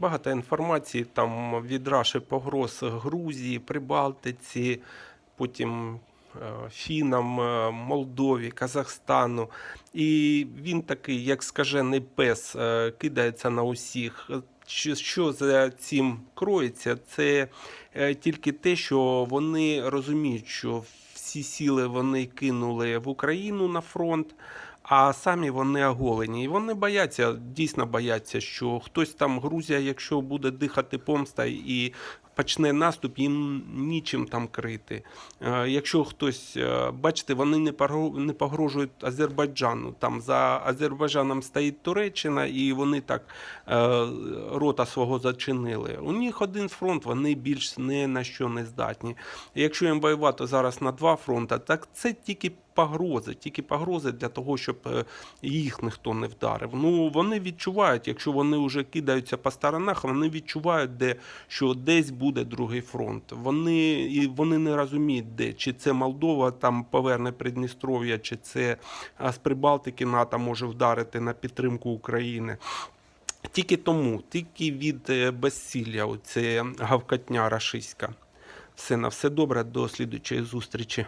багато інформації там від Раші погроз Грузії, Прибалтиці, потім е, Фінам, е, Молдові, Казахстану. І він такий, як скажений пес, е, кидається на усіх. Що, за цим кроється? Це тільки те, що вони розуміють, що всі сили вони кинули в Україну на фронт. А самі вони оголені. І вони бояться, дійсно бояться, що хтось там, Грузія, якщо буде дихати помста і почне наступ, їм нічим там крити. Е, Якщо хтось, е, бачите, вони не погро- не погрожують Азербайджану. Там за Азербайджаном стоїть Туреччина, і вони так е, рота свого зачинили. У них один фронт, вони більш не на що не здатні. Якщо їм воювати зараз на два фронти, так це тільки погрози, тільки погрози для того, щоб е, їх ніхто не вдарив. Ну вони відчувають, якщо вони вже кидаються по сторонах, вони відчувають, де що десь буде другий фронт. Вони і вони не розуміють, де чи це Молдова там поверне Придністров'я, чи це з Прибалтики НАТО може вдарити на підтримку України. Тільки тому, тільки від е, безсилля, оце гавкатня рашиська. Все на все добре, до слідучої зустрічі.